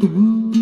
Mm-hmm.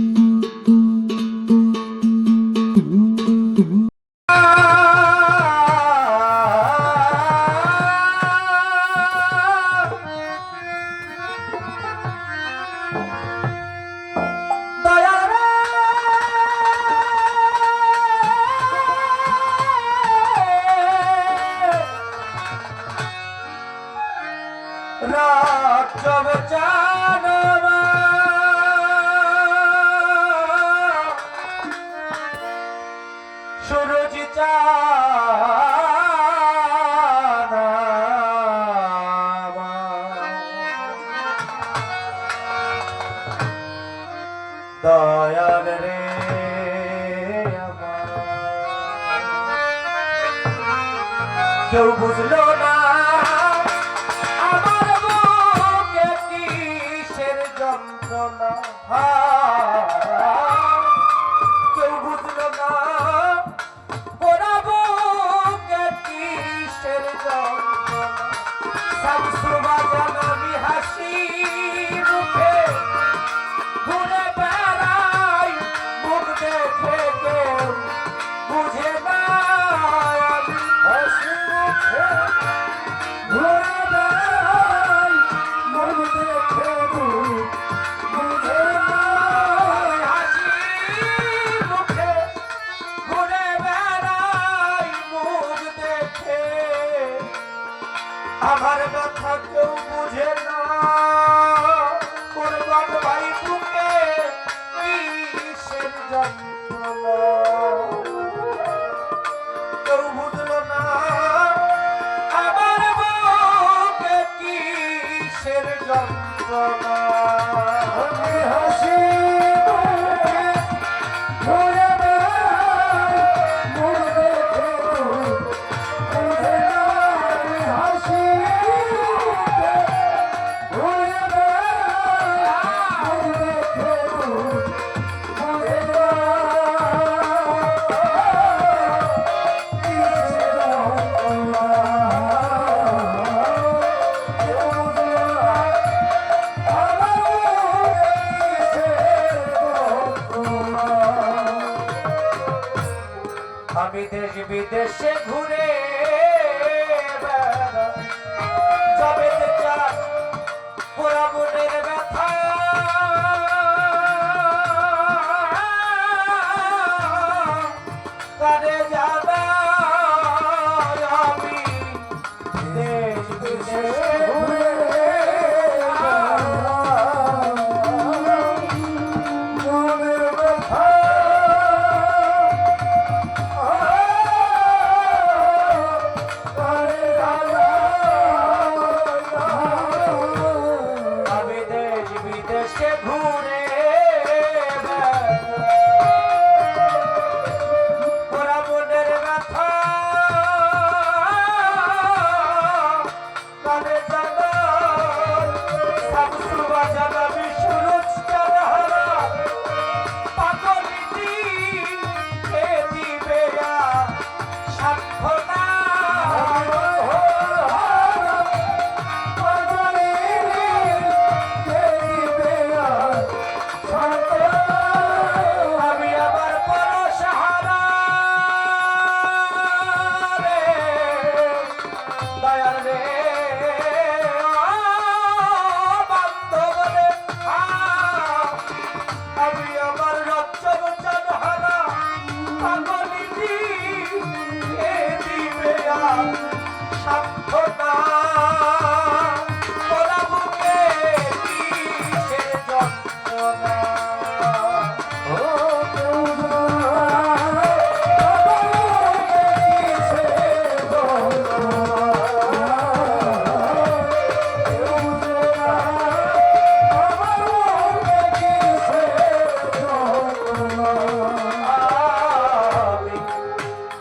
Though was alone. হাসি বিদেশ বিদেশে ঘুরে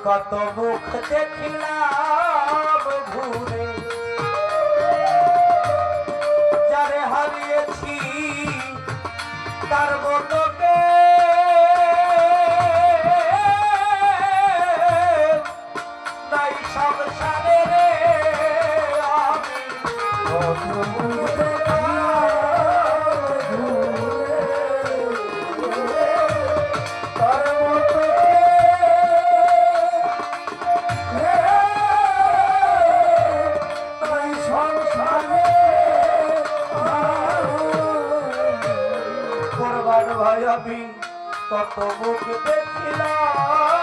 কত মুখ দেখিলাম ঘুরে। যারে হারিয়েছি তার মতকে নাই সংসারে রে আমি আমি কত মুখ দেখিলাম।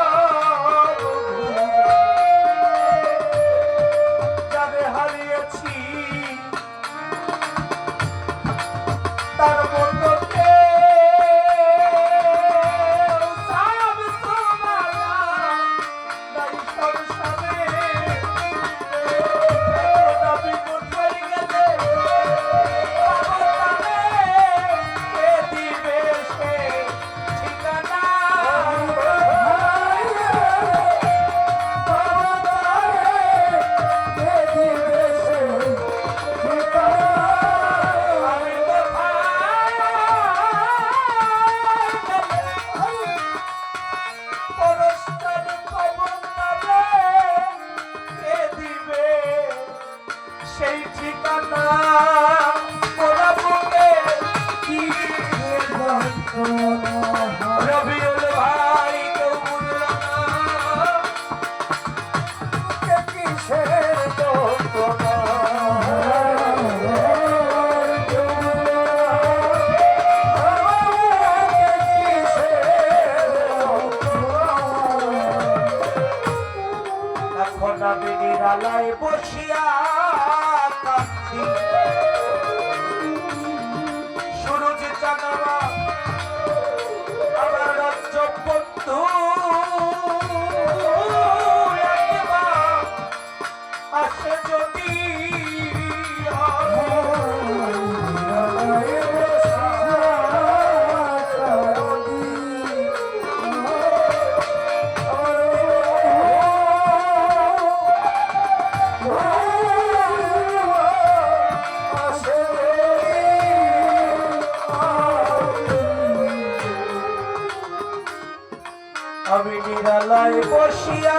সেই ঠিকানা। বসিয়া